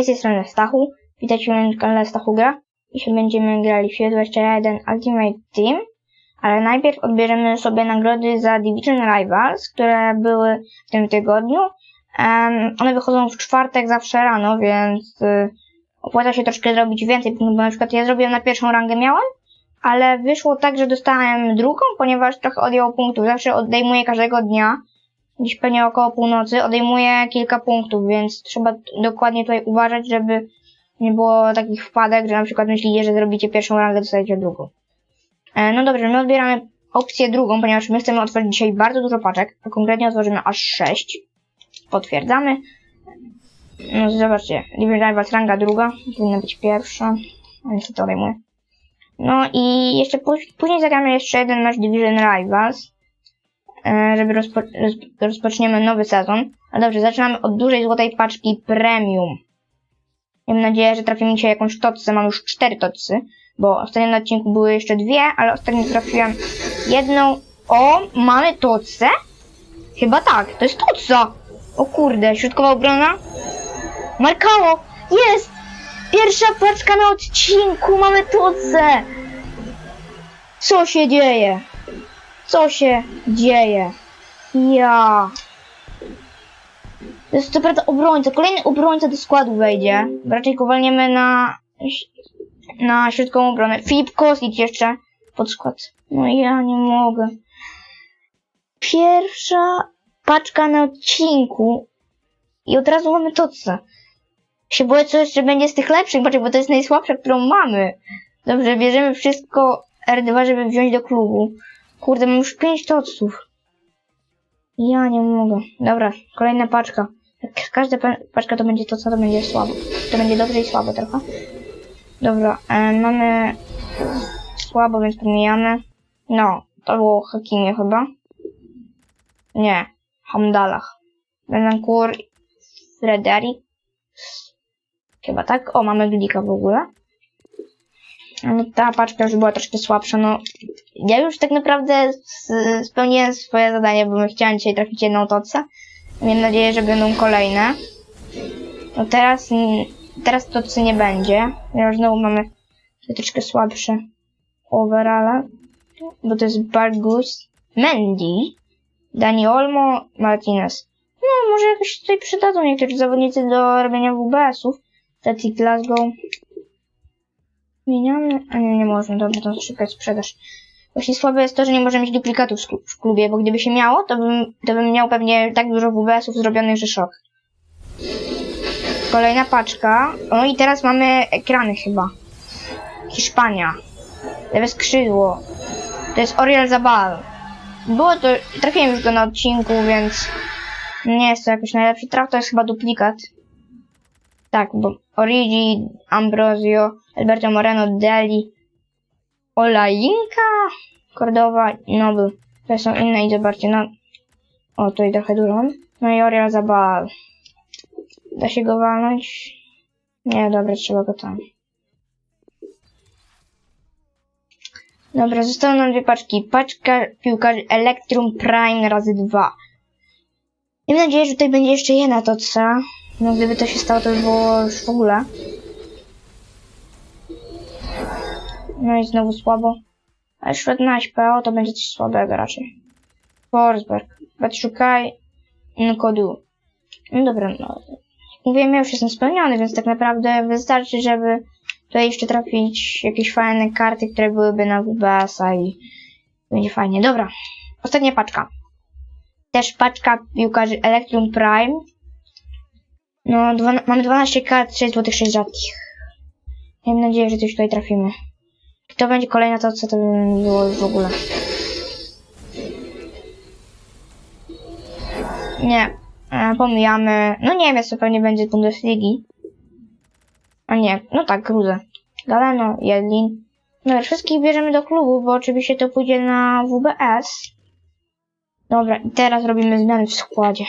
Hej, z tej strony Stachu. Witajcie na kanale Stachu Gra. Dzisiaj będziemy grali w 21 Ultimate Team. Ale najpierw odbierzemy sobie nagrody za Division Rivals, które były w tym tygodniu. Em, one wychodzą w czwartek zawsze rano, więc y, opłaca się troszkę zrobić więcej, bo na przykład ja zrobiłem na pierwszą rangę miałem, ale wyszło tak, że dostałem drugą, ponieważ trochę odjęło punktów. Zawsze odejmuję każdego dnia, gdzieś pewnie około północy, odejmuję kilka punktów, więc trzeba dokładnie tutaj uważać, żeby nie było takich wpadek, że na przykład myślicie, że zrobicie pierwszą rangę, dostajecie drugą. E, no dobrze, my odbieramy opcję drugą, ponieważ my chcemy otworzyć dzisiaj bardzo dużo paczek, a konkretnie otworzymy aż 6. Potwierdzamy. No zobaczcie, Living Rivals ranga druga, powinna być pierwsza, a niestety odejmuję. No i jeszcze pó- później zagramy jeszcze jeden mecz Division Rivals, żeby rozpo roz rozpoczniemy nowy sezon. A dobrze, zaczynamy od dużej złotej paczki Premium. Mam nadzieję, że trafi mi się jakąś totce. Mam już cztery totsy, bo ostatnio na odcinku były jeszcze dwie, ale ostatnio trafiłem jedną. O, mamy totce? Chyba tak, to jest totca. O kurde, środkowa obrona. Markało, jest! Pierwsza paczka na odcinku, mamy totce! Co się dzieje? Co się dzieje? Ja. To jest co prawda obrońca. Kolejny obrońca do składu wejdzie. Raczej go walniemy na, na środkową obronę. Filip Kostic jeszcze pod skład. No ja nie mogę. Pierwsza paczka na odcinku. I od razu mamy totce. Się boję, co jeszcze będzie z tych lepszych paczek, bo to jest najsłabsza, którą mamy. Dobrze, bierzemy wszystko R2, żeby wziąć do klubu. Kurde, mam już 5 toców. Ja nie mogę. Dobra, kolejna paczka. Jak każda pa- paczka to będzie to, co to będzie słabo. To będzie dobrze i słabo trochę. Dobra, e, mamy słabo, więc pomijamy. No, to było Hakimie chyba. Nie, Hamdalach. Betancourt, Frederick. Chyba tak. O, mamy Glika w ogóle. No ta paczka już była troszkę słabsza, no ja już tak naprawdę spełniłem swoje zadanie, bo chciałem dzisiaj trafić jedną tocę. Mam nadzieję, że będą kolejne. No teraz, teraz tocy nie będzie, ponieważ znowu mamy troszkę słabsze overale, bo to jest Bargus, Mendy, Dani Olmo, Martinez. No, może jakoś tutaj przydadzą niektórzy zawodnicy do robienia WBS-ów. Celtic Glasgow. Zmieniamy? A nie, nie można, dobra, to szybka sprzedaż. Właśnie słabe jest to, że nie może mieć duplikatów w klu- w klubie, bo gdyby się miało, to bym, to bym miał pewnie tak dużo WBS-ów zrobionych, że szok. Kolejna paczka. No i teraz mamy ekrany chyba. Hiszpania. Lewe skrzydło. To jest Oriol Zabal. Było to, trafiłem już go na odcinku, więc nie jest to jakoś najlepszy traf, to jest chyba duplikat. Tak, bo Origi, Ambrosio, Alberto Moreno, Deli, Olajinka, Cordowa, Noble. To są inne i zobaczcie, no. O, tutaj trochę dużo. No i Oriol Zabal. Da się go walnąć? Nie, dobra, trzeba go tam. Dobra, zostały nam dwie paczki. Paczka piłkarzy Electrum Prime razy dwa. Mam nadzieję, że tutaj będzie jeszcze jedna toca. No gdyby to się stało, to by było już w ogóle. No i znowu słabo. Ale szedł na to będzie coś słabego raczej. Forsberg. Batszukaj. Nkodu. No dobra, no. Mówiłem, ja już jestem spełniony, więc tak naprawdę wystarczy, żeby tutaj jeszcze trafić jakieś fajne karty, które byłyby na WBS-a i będzie fajnie. Dobra. Ostatnia paczka. Też paczka piłkarzy Electrum Prime. No, dwa, mamy 12 kart, 6 zł, 6 rzadkich. Mam nadzieję, że coś tutaj trafimy. To będzie kolejna to, co to by było w ogóle. Nie. E, pomijamy. No nie wiem, co pewnie będzie Bundesligi. A nie, no tak, Gruzę. Galeno, Jedlin. No wszystkich bierzemy do klubu, bo oczywiście to pójdzie na WBS. Dobra, teraz robimy zmiany w składzie.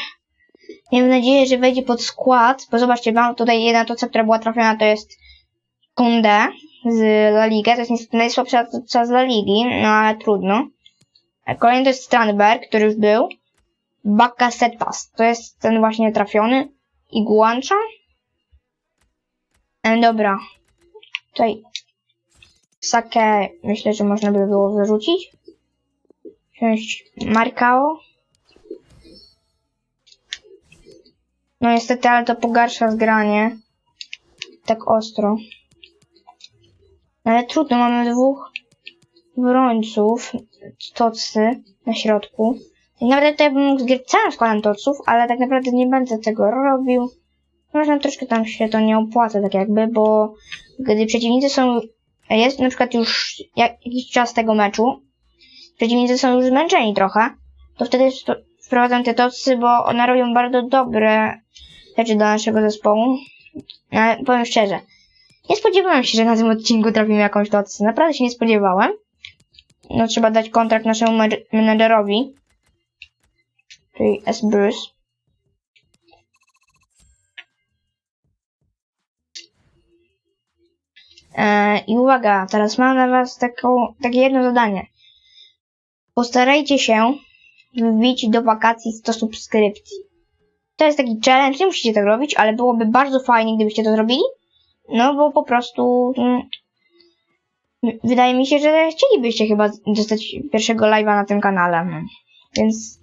Mam nadzieję, że wejdzie pod skład, bo zobaczcie, mam tutaj jedna toca, która była trafiona, to jest Kunde z La Liga. To jest niestety najsłabsza toca z La Ligi, no ale trudno. Kolejny to jest Strandberg, który już był. Bakasetas, to jest ten właśnie trafiony. Iguancza. E, dobra. Tutaj sakę myślę, że można by było wyrzucić. Wziąć Markao. No niestety, ale to pogarsza zgranie. Tak ostro. Ale trudno, mamy dwóch brońców, tocy na środku. I nawet tutaj bym mógł zgrać całym składem toców, ale tak naprawdę nie będę tego robił. Można troszkę tam się to nie opłaca tak jakby, bo gdy przeciwnicy są, jest na przykład już jak, jakiś czas tego meczu, przeciwnicy są już zmęczeni trochę, to wtedy sto- wprowadzam te tocy, bo one robią bardzo dobre rzeczy dla naszego zespołu. Ale powiem szczerze, nie spodziewałem się, że na tym odcinku trafimy jakąś tocę. Naprawdę się nie spodziewałem. No trzeba dać kontrakt naszemu menedż- menedżerowi, czyli S. Bruce. E, I uwaga, teraz mam na was taką, takie jedno zadanie. Postarajcie się wbić do wakacji 100 subskrypcji. To jest taki challenge, nie musicie tego robić, ale byłoby bardzo fajnie, gdybyście to zrobili. No bo po prostu mm, wydaje mi się, że chcielibyście chyba dostać pierwszego live'a na tym kanale. No. Więc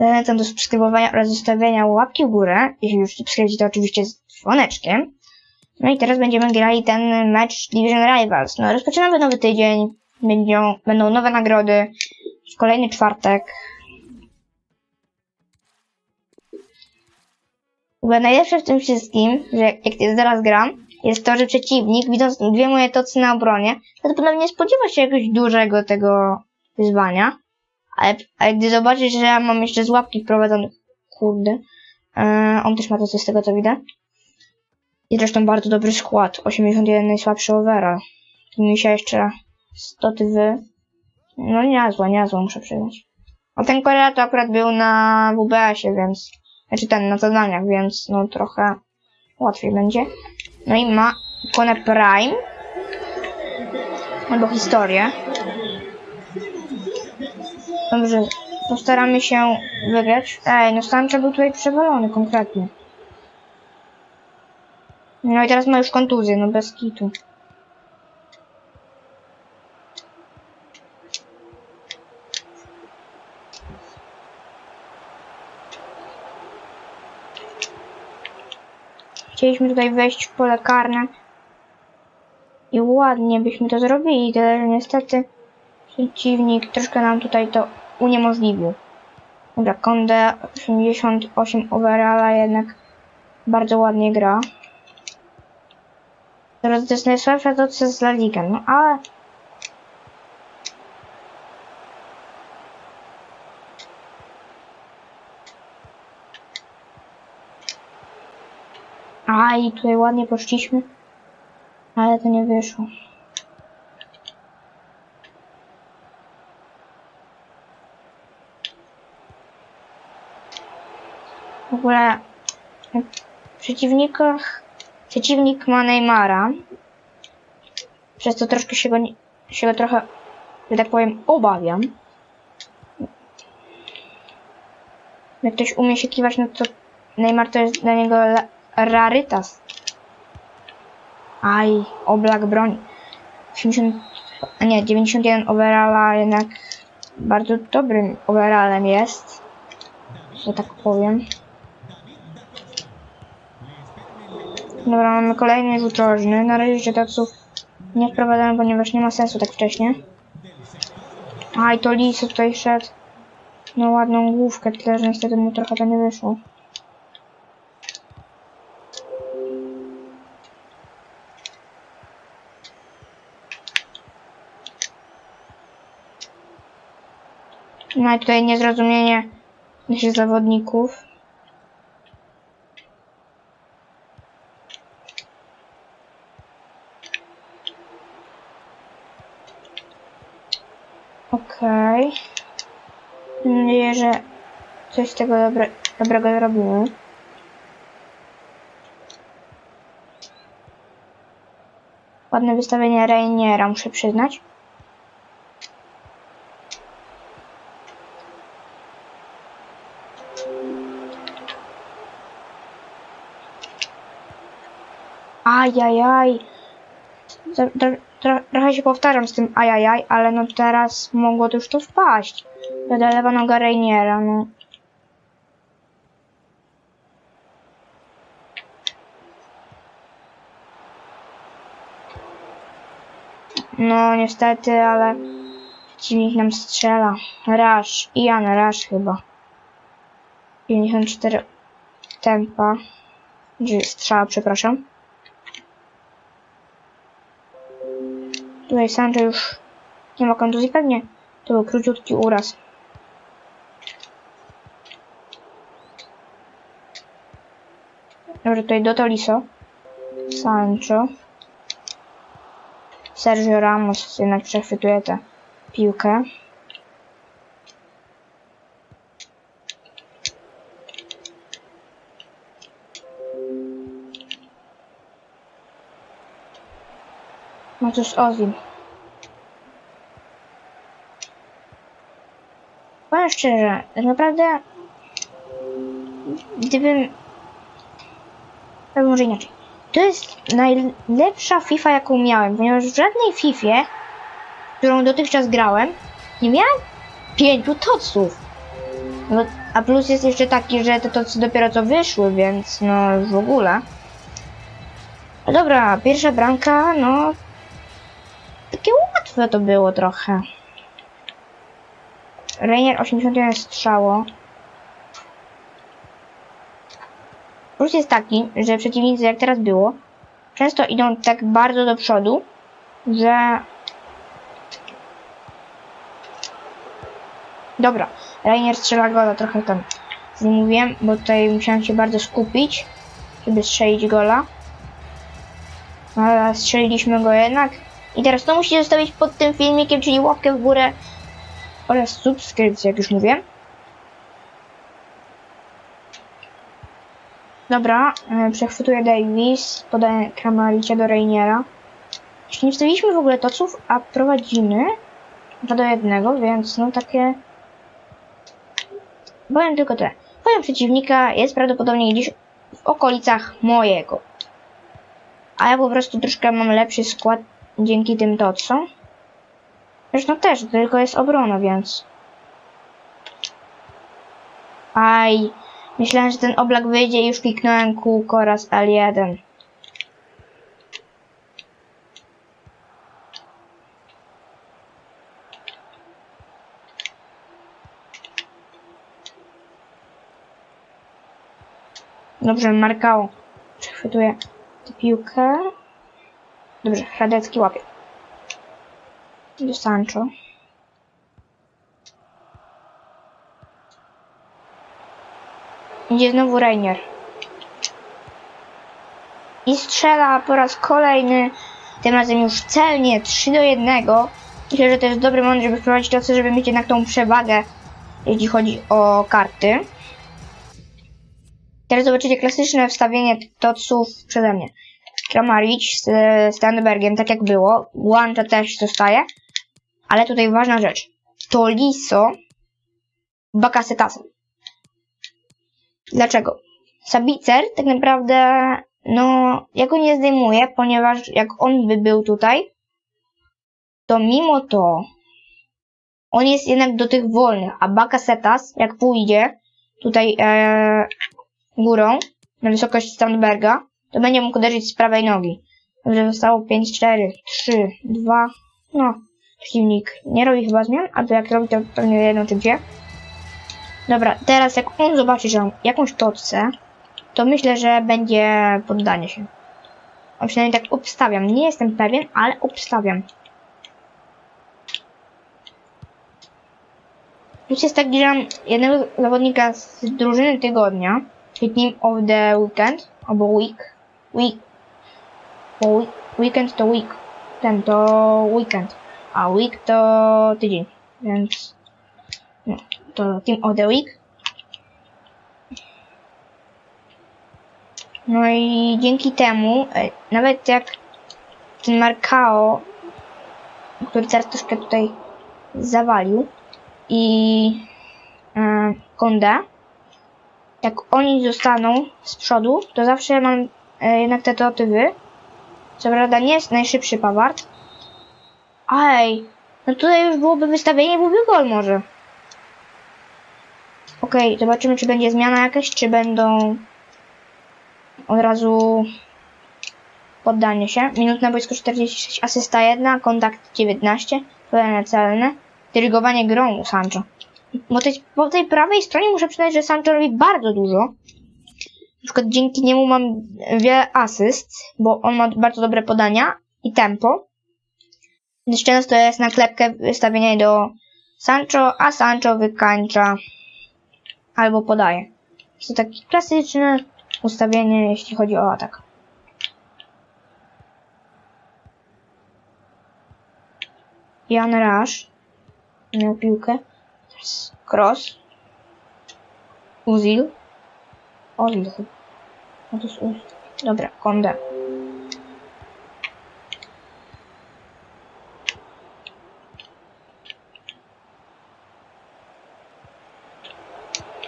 zachęcam do subskrybowania oraz zostawiania łapki w górę. Jeśli już subskrybujecie, to oczywiście z dzwoneczkiem. No i teraz będziemy grali ten mecz Division Rivals. No rozpoczynamy nowy tydzień. Będą, będą nowe nagrody. Kolejny czwartek. Ogóle najlepsze w tym wszystkim, że jak zaraz gram, jest to, że przeciwnik, widząc dwie moje tocy na obronie, prawdopodobnie nie spodziewa się jakiegoś dużego tego wyzwania. Ale, ale gdy zobaczy, że ja mam jeszcze z łapki wprowadzone, kurde, e, on też ma tocy z tego co widzę. I zresztą bardzo dobry skład, 81 najsłabszy overall. Tu mi się jeszcze 100 wy. No niezła, niezła muszę przyznać. A ten Korea to akurat był na WBS-ie, więc... Znaczy ten, na zadaniach, więc no trochę łatwiej będzie. No i ma ikonę Prime. Albo historię. Dobrze, postaramy się wygrać. Ej, no Sancho był tutaj przewalony konkretnie. No i teraz ma już kontuzję, no bez kitu. Chcieliśmy tutaj wejść w pole karne. I ładnie byśmy to zrobili, tyle że niestety przeciwnik troszkę nam tutaj to uniemożliwił. Dobra, Konde 88 overalla jednak bardzo ładnie gra. Teraz to jest najsłabsza to co z La Liga, no ale... I tutaj ładnie poszliśmy, ale to nie wyszło. W ogóle w przeciwnikach przeciwnik ma Neymara. Przez to troszkę się go, nie- się go trochę, że tak powiem, obawiam. Jak ktoś umie się kiwać, no to Neymar to jest dla niego rarytas. Aj, oblak broni. 80, a nie, 91 overalla jednak bardzo dobrym overallem jest. Że tak powiem. Dobra, mamy kolejny rzut. Na razie taców nie wprowadzamy, ponieważ nie ma sensu tak wcześnie. Aj, to Liso tutaj szedł. No ładną główkę, tyle że niestety mu trochę to nie wyszło. No i tutaj niezrozumienie naszych zawodników. Okej. Mam nadzieję, że coś z tego dobre, dobrego zrobimy. Ładne wystawienie Rainiera, muszę przyznać. Ajajaj. Tro, tro, tro, trochę się powtarzam z tym ajajaj, ale no teraz mogło to już to wpaść. Będę lewa noga Rainiera, no. No niestety, ale przeciwnik nam strzela. Rush. Ian Rush chyba. 54 tempa. Gdzie strzała, przepraszam. Tutaj Sancho już nie ma kontuzji pewnie. To był króciutki uraz. Dobrze, tutaj do Toliso. Sancho. Sergio Ramos jednak przechwytuje tę piłkę. Cóż, Ozil. Powiem szczerze, tak naprawdę gdybym... Albo może inaczej. To jest najlepsza FIFA, jaką miałem, ponieważ w żadnej Fifie, którą dotychczas grałem, nie miałem pięciu toców. No, a plus jest jeszcze taki, że te tocy dopiero co wyszły, więc no w ogóle. No dobra, pierwsza bramka, no łatwe to było trochę. Rainier 81 strzało. Plus jest taki, że przeciwnicy, jak teraz było, często idą tak bardzo do przodu, że... Dobra, Rainier strzela gola, trochę tam z nim mówiłem, bo tutaj musiałem się bardzo skupić, żeby strzelić gola. Ale strzeliliśmy go jednak. I teraz to musicie zostawić pod tym filmikiem, czyli łapkę w górę oraz subskrypcję, jak już mówię. Dobra, e, przechwytuje Davis, podaje Kramaricia do Rainiera. Jeszcze nie wstawiliśmy w ogóle toców, a prowadzimy 2 do 1, więc no takie... Powiem tylko tyle. Poziom przeciwnika jest prawdopodobnie gdzieś w okolicach mojego. A ja po prostu troszkę mam lepszy skład dzięki tym tocom. Zresztą też, tylko jest obrona, więc... Aj, myślałem, że ten oblak wyjdzie i już kliknąłem kółko raz L1. Dobrze, Markał przechwytuje tę piłkę. Dobrze, Radecki łapie. Do Sancho. Idzie znowu Rainier. I strzela po raz kolejny. Tym razem już celnie 3 do 1. Myślę, że to jest dobry moment, żeby wprowadzić to, żeby mieć jednak tą przewagę, jeśli chodzi o karty. Teraz zobaczycie klasyczne wstawienie toców przeze mnie. Kramaric z Stanbergiem, tak jak było. Łącza też zostaje. Ale tutaj ważna rzecz. Toliso Bakasetasem. Dlaczego? Sabicer tak naprawdę, no, ja go nie zdejmuję, ponieważ jak on by był tutaj, to mimo to on jest jednak do tych wolnych, a Bakasetas, jak pójdzie tutaj e, górą na wysokość Sandberga, to będzie mógł uderzyć z prawej nogi. Także zostało 5, 4, 3, 2, no, przeciwnik nie robi chyba zmian, a to jak robi to pewnie jedną czy dwie. Dobra, teraz jak on zobaczy, że mam jakąś tocę, to myślę, że będzie poddanie się. A przynajmniej tak obstawiam. Nie jestem pewien, ale obstawiam. Plus jest tak, że mam jednego zawodnika z drużyny tygodnia, czyli Team of the Weekend, albo Week. Week. Weekend to week. Ten to weekend. A week to tydzień. Więc. No, to Team of the Week. No i dzięki temu, e, nawet jak ten Markao, który teraz troszkę tutaj zawalił, i e, Konda, jak oni zostaną z przodu, to zawsze mam jednak te totywy Co prawda nie jest najszybszy Pawart. Ej, no tutaj już byłoby wystawienie, byłby gol może. Okej, zobaczymy czy będzie zmiana jakaś, czy będą od razu poddanie się. Minut na boisku 46, asysta 1, kontakt 19, podanie celne, dyrygowanie grą u Sancho. Po tej, po tej prawej stronie muszę przyznać, że Sancho robi bardzo dużo. Na przykład dzięki niemu mam wiele asyst, bo on ma bardzo dobre podania i tempo. Więc często jest na klepkę wystawienie do Sancho, a Sancho wykańcza albo podaje. Jest to takie klasyczne ustawienie, jeśli chodzi o atak. Jan Rush miał piłkę. Cross. Uzil. Chyba. No to jest Uzil. Dobra, Konde.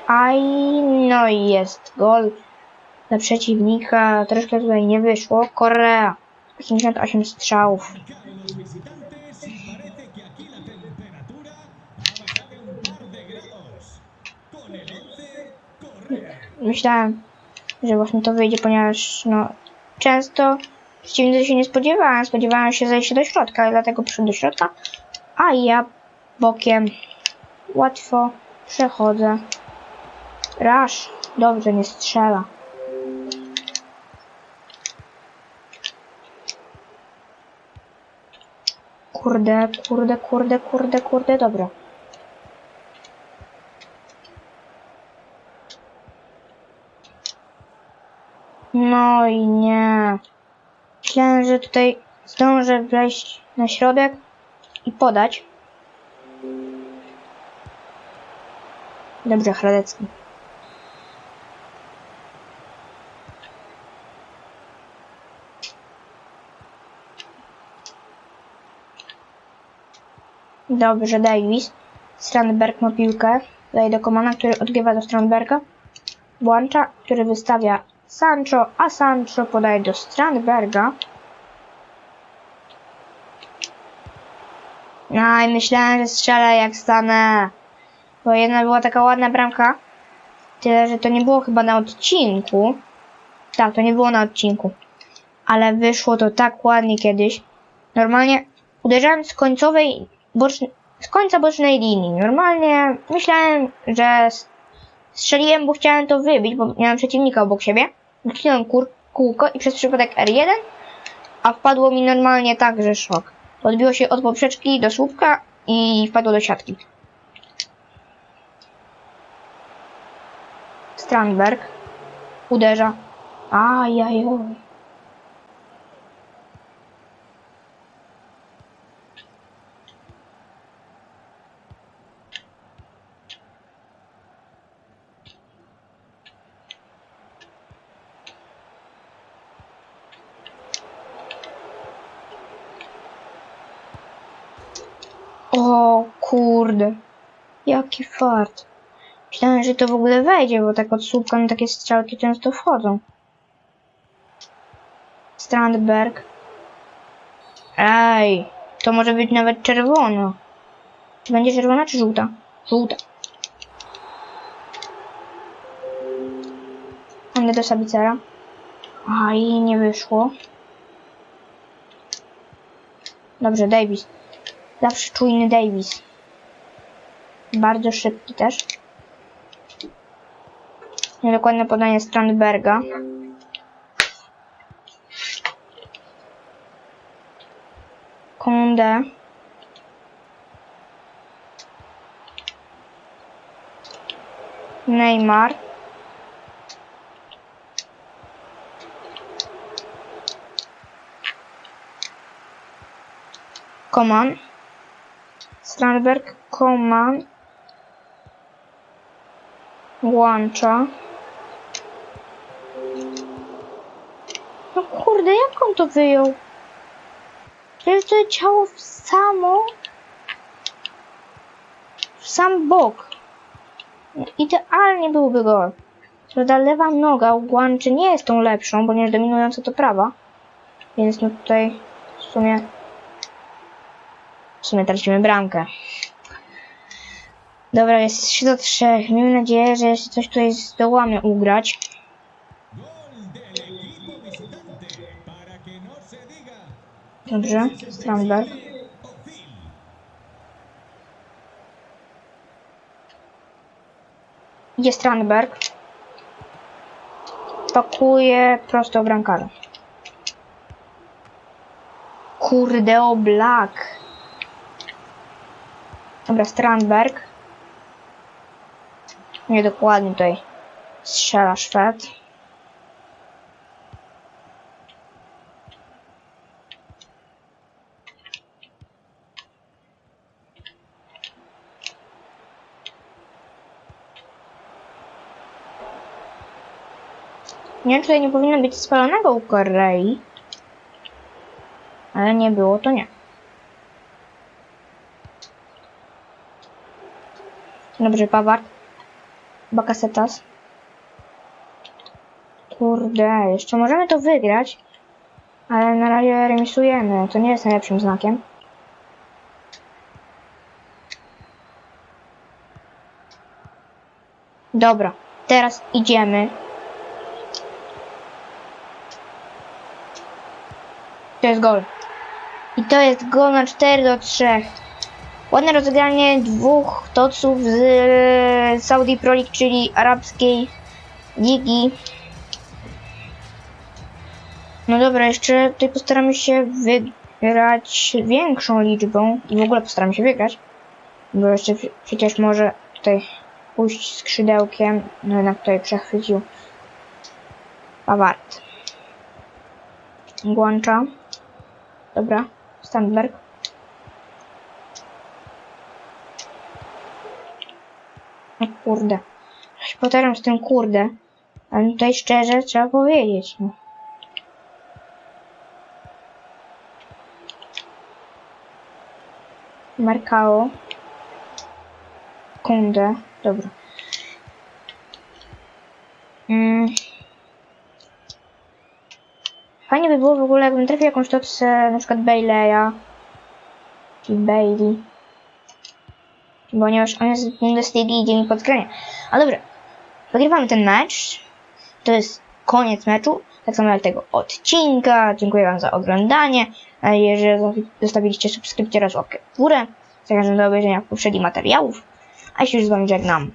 Aj, no i jest gol dla przeciwnika. Troszkę tutaj nie wyszło. Korea. 88 strzałów. Marcan los visitantes parece que aquí la temperatura ha bajado un par de grados. Con el 11, Correa. Myślałem, że właśnie to wyjdzie, ponieważ no często przeciwnicy się nie spodziewałem. Spodziewałem się zejścia do środka, dlatego przyszedłem do środka. A ja bokiem łatwo przechodzę. Rasz, dobrze, nie strzela. Kurde, kurde, kurde, kurde, kurde, dobra. I nie. Myślałem, że tutaj zdążę wejść na środek i podać. Dobrze, Hradecki. Dobrze, Davis. Strandberg ma piłkę. Daje do Komana, który odgrywa do Strandberga. Włącza, który wystawia Sancho, a Sancho podaje do Strandberga. No i myślałem, że strzelę jak stanę. Bo jedna była taka ładna bramka. Tyle, że to nie było chyba na odcinku. Tak, to nie było na odcinku. Ale wyszło to tak ładnie kiedyś. Normalnie uderzałem z końcowej, bocznej, z końca bocznej linii. Normalnie myślałem, że strzeliłem, bo chciałem to wybić, bo miałem przeciwnika obok siebie. Kur- kółko i przez przypadek R1, a wpadło mi normalnie tak, że szok. Odbiło się od poprzeczki do słupka i wpadło do siatki. Strandberg uderza. Ajajoj. O kurde. Jaki fart. Myślałem, że to w ogóle wejdzie, bo tak od słupka na takie strzałki często wchodzą. Strandberg. Ej, to może być nawet czerwono. Czy będzie czerwona, czy żółta? Żółta. Idę do Sabicera. Aj, nie wyszło. Dobrze, Davis. Zawsze czujny Davis. Bardzo szybki też. Niedokładne podanie Strandberga. Kunde. Neymar. Koman. Strandberg, Koman. Łącza. No kurde, jak on to wyjął? Przecież to ciało w samo... W sam bok. Idealnie byłby gol. Prawda, lewa noga u Guanczy nie jest tą lepszą, ponieważ dominująca to prawa. Więc no tutaj w sumie w sumie tracimy bramkę. Dobra, jest 3 do 3. Miejmy nadzieję, że jeszcze coś tutaj zdołamy ugrać. Dobrze, Strandberg. Idzie Strandberg. Pakuje prosto bramkarza. Kurde, o Black. Dobra, Strandberg. Niedokładnie tutaj strzela Szwed. Nie wiem, tutaj nie powinno być spalonego u Korei. Ale nie było, to nie. Dobrze, Pawar. Bakasetas. Kurde, jeszcze możemy to wygrać. Ale na razie remisujemy. To nie jest najlepszym znakiem. Dobra, teraz idziemy. To jest gol. I to jest gol na 4 do 3. Ładne rozegranie dwóch toców z e, Saudi Pro League, czyli arabskiej ligi. No dobra, jeszcze tutaj postaramy się wygrać większą liczbą i w ogóle postaramy się wygrać. Bo jeszcze przecież może tutaj pójść skrzydełkiem, no jednak tutaj przechwycił Pawart. Głącza. Dobra, Sandberg. O kurde. Coś potaram z tym kurde. Ale tutaj szczerze trzeba powiedzieć. No. Markało. Kundę. Dobra. Mm. Fajnie by było w ogóle, jakbym trafił jakąś topsę, na przykład Baileya. Czyli Bailey. Ponieważ on jest z Bundesligi i idzie mi pod granie. Ale dobra. Wygrywamy ten mecz. To jest koniec meczu. Tak samo jak tego odcinka. Dziękuję Wam za oglądanie. A Jeżeli zostawiliście subskrypcję oraz łapkę w górę, zachęcam do obejrzenia poprzednich materiałów. A się już z Wami żegnam.